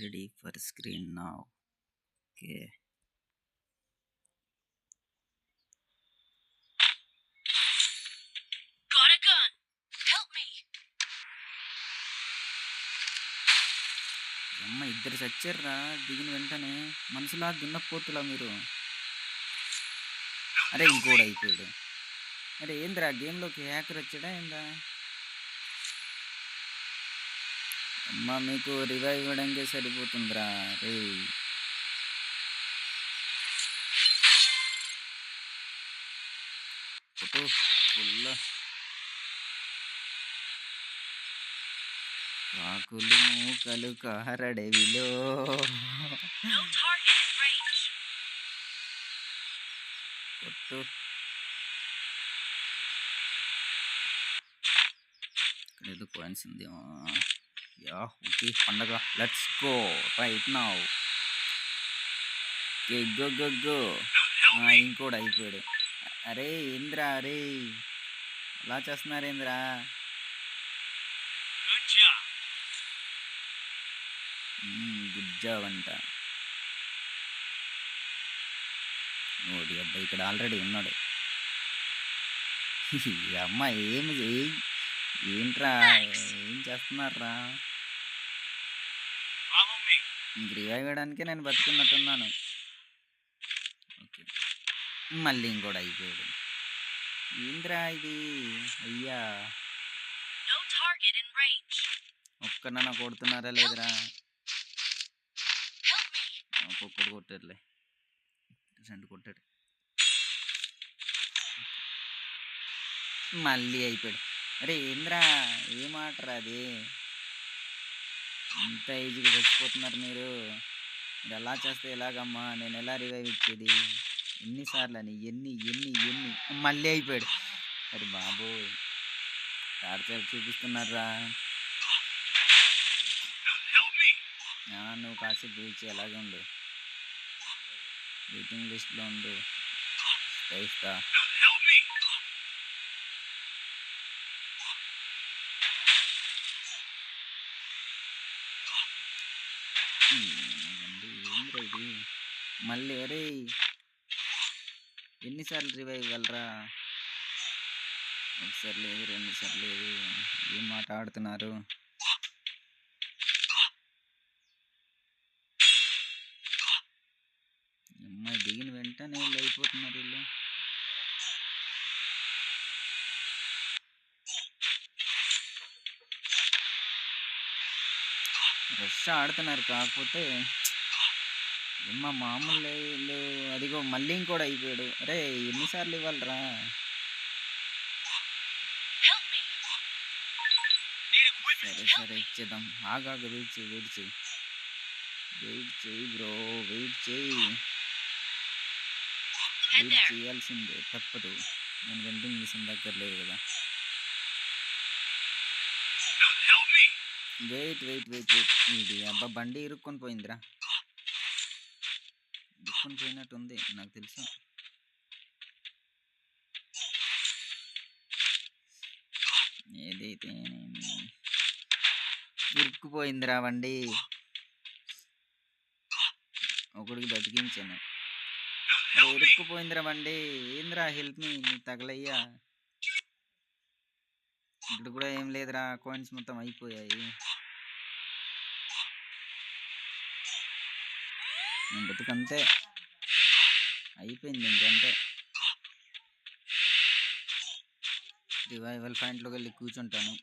ready for screen now. Okay. Got a gun. Help me. అమ్మ ఇద్దరు చచ్చారురా. దిగిన వెంటనే మనసులా దున్నపోతులా మీరు. అరే ఇంకోడు అయిపోయాడు. అరే ఏందిరా? గేమ్లోకి హ్యాకర్ వచ్చాడా ఏందా? అమ్మ మీకు రివైవ్ ఇవ్వడానికే సరిపోతుందిరా. రే. Photo full. కాకులు మూకలు కారడవిలో. కొట్టు. ఇక్కడ ఏదో కాయిన్స్ ఉందేమో. యా ఓకే పండగ. Let's go right now. Okay go go go. ఇంకోటి అయిపోయాడు. అరే ఏంద్రా అరే? అలా చేస్తున్నారు ఏంద్రా? Good job. గుడ్ జాబ్ అంట ఓడి అబ్బాయి ఇక్కడ ఆల్రెడీ ఉన్నాడు. ఈ అమ్మాయి ఏమి ఏం ఏంట్రా? ఏం చేస్తున్నారా? రివైవ్ అయ్యడానికే నేను బతుకున్నట్టున్నాను ఓకే. మళ్ళీ ఇంకోటి అయిపోయాడు. ఏంద్రా ఇది? అయ్యా. ఒక్కనన్నా కొడుతున్నారా లేదురా. ఒక్కొక్కడు కొట్టారులే రెండు కొట్టాడు. మళ్ళీ అయిపోయాడు. అరే ఏంద్రా? ఏం ఆటరా అది? ఇంత ఈజీగా చచ్చిపోతున్నారు మీరు? మీరు ఎలా చేస్తే ఎలాగమ్మా? నేను ఎలా రివైవ్ ఇచ్చేది? ఎన్నిసార్లు అని ఎన్ని ఎన్ని ఎన్ని? మళ్ళీ అయిపోయాడు. అరే బాబు టార్చర్ చూపిస్తున్నారా నువ్వు కాసేపు వెయిట్ ఎలాగే ఉండు. వెయిటింగ్ లిస్ట్లో ఉండు. ఇస్తా ఇస్తా Help me. ఏమోనండి, ఏందిరా ఇది మళ్ళీ అరే ఎన్నిసార్లు రివైవ్ ఇవ్వాలరా ఒకసారి లేదు రెండు సార్లు లేదు. ఏం మాట ఆడుతున్నారు? అమ్మాయి దిగిన వెంటనే వీళ్ళు అయిపోతున్నారు వీళ్ళు. రష్ ఆడుతున్నారు కాకపోతే ఏమ్మ మామూలు అదిగో మళ్ళీ ఇంకోటి అయిపోయాడు అరే ఎన్నిసార్లు ఇవ్వాలరా. సరే సరే. ఇచ్చేద్దాం ఆగాగ వెయిట్ చేయి వెయిట్ చేయి వెయిట్ చేయి బ్రో వెయిట్ చేయి వెయిట్. చేయాల్సిందే తప్పదు నేను వెంటింగ్ మిషన్ దగ్గర లేదు కదా. వెయిట్ వెయిట్ వెయిట్ వెయిట్ ఇది అబ్బా బండి ఇరుక్కొని పోయిందిరా ఇరుక్కొని పోయినట్టు ఉంది నాకు తెలుసు. ఏదైతే ఇరుక్కుపోయింది రావండి ఒకడికి బతికించాను. అరే ఇరుక్కుపోయిందిరా బండి. ఏందిరా హెల్ప్ మీ నీకు తగలయ్యా. ఇప్పుడు కూడా ఏం లేదురా కాయిన్స్ మొత్తం అయిపోయాయి. నేను బతుకంతే. అయిపోయింది ఇంకంతే. రివైవల్ పాయింట్లోకి వెళ్ళి కూర్చుంటాను.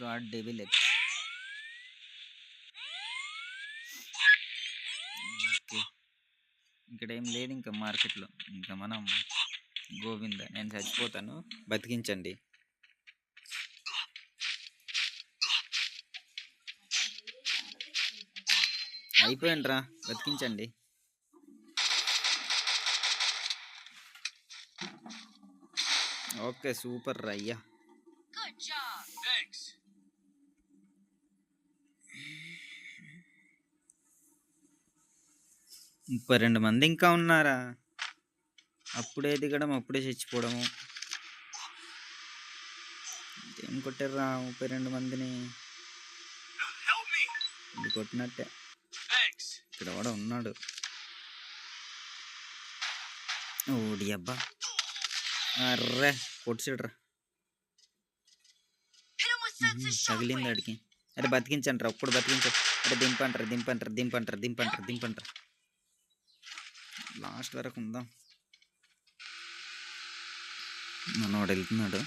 గాడ్ డెవిల్ ఎక్స్ ఓకే ఇక్కడ ఏం లేదు ఇంకా మార్కెట్లో ఇంకా మనం గోవింద నేను చచ్చిపోతాను. బతికించండి. అయిపోయిండ్రా బతికించండి ఓకే సూపర్ రా అయ్యా Good job. Thanks. ముప్పై రెండు మంది ఇంకా ఉన్నారా అప్పుడే దిగడం అప్పుడే చచ్చిపోవడము ఏం కొట్టారా ముప్పై రెండు మందిని. ఇది కొట్టినట్టే. ఇక్కడ కూడా ఉన్నాడు. ఓడి అబ్బా అర్రే కొట్టిసిడ్రా తగిలింది అడికి అరే బతికించండి రా ఒప్పుడు బతికించండి అరే దింపంటారు దింపంటారు దింపంటారు దింపంటారు దింపంటారు లాస్ట్ వరకు ఉందాం. మనవాడు వెళ్తున్నాడు.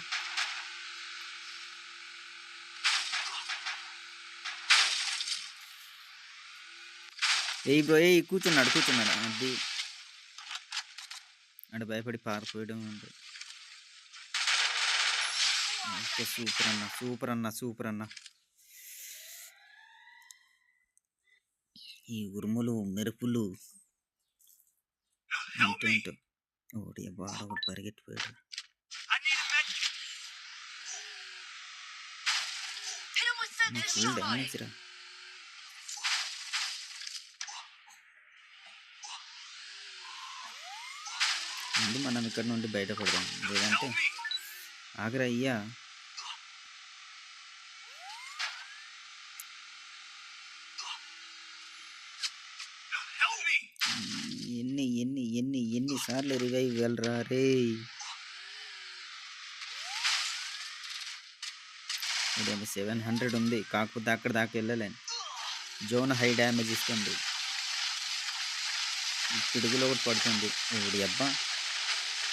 ఏయ్ బ్రో ఏ కూర్చున్నాడు కూర్చున్నాడు. అది అక్కడ భయపడి పారిపోయడం ఉంది ఓకే సూపర్ అన్న సూపర్ అన్న సూపర్ అన్న. ఈ ఉరుములు మెరుపులు. ఏంటేంటో ఒకటి బాగా ఒకటి పరిగెట్టిపోయాడు ఫుల్ డ్యామేజ్ రా. ముందు మనం ఇక్కడ నుండి బయటపడదాం. లేదంటే ఆగ్రా అయ్యా ఎన్ని ఎన్ని ఎన్ని ఎన్నిసార్లు రివైవ్ వెళ్ళరా రే ఇదేమో సెవెన్ హండ్రెడ్ ఉంది. కాకపోతే అక్కడ దాకా వెళ్ళలేను. జోన్ హై డ్యామేజ్ ఇస్తుంది. పిడుగులో ఒకటి పడుతుంది. ఇప్పుడు అబ్బా.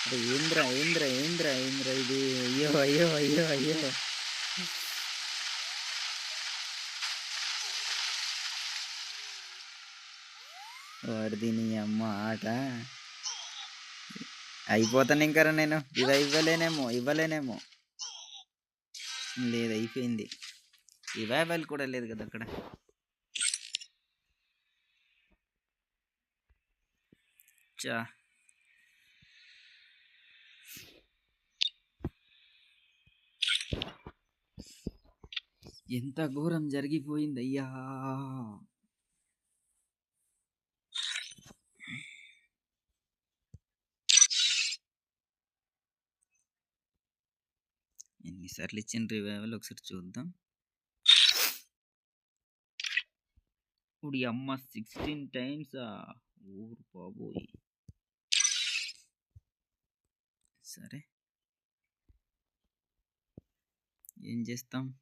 అరే ఏంద్రా ఏంద్రా ఏంద్రా ఏంద్రా ఇది? అయ్యో అయ్యో అయ్యో అయ్యో. వాడు అమ్మ ఆట. అయిపోతాను ఇంకా నేను. ఇది ఇవ్వలేనేమో ఇవ్వలేనేమో. లేదు అయిపోయింది. రివైవల్ కూడా లేదు కదా అక్కడ. చా ఎంత ఘోరం జరిగిపోయింది అయ్యా. ఎన్నిసార్లు ఇచ్చిన రివైవల్ ఒకసారి చూద్దాం. ఇప్పుడు ఈ అమ్మ సిక్స్టీన్ టైమ్స్ ఊరు బాబోయ్. సరే. ఏం చేస్తాం?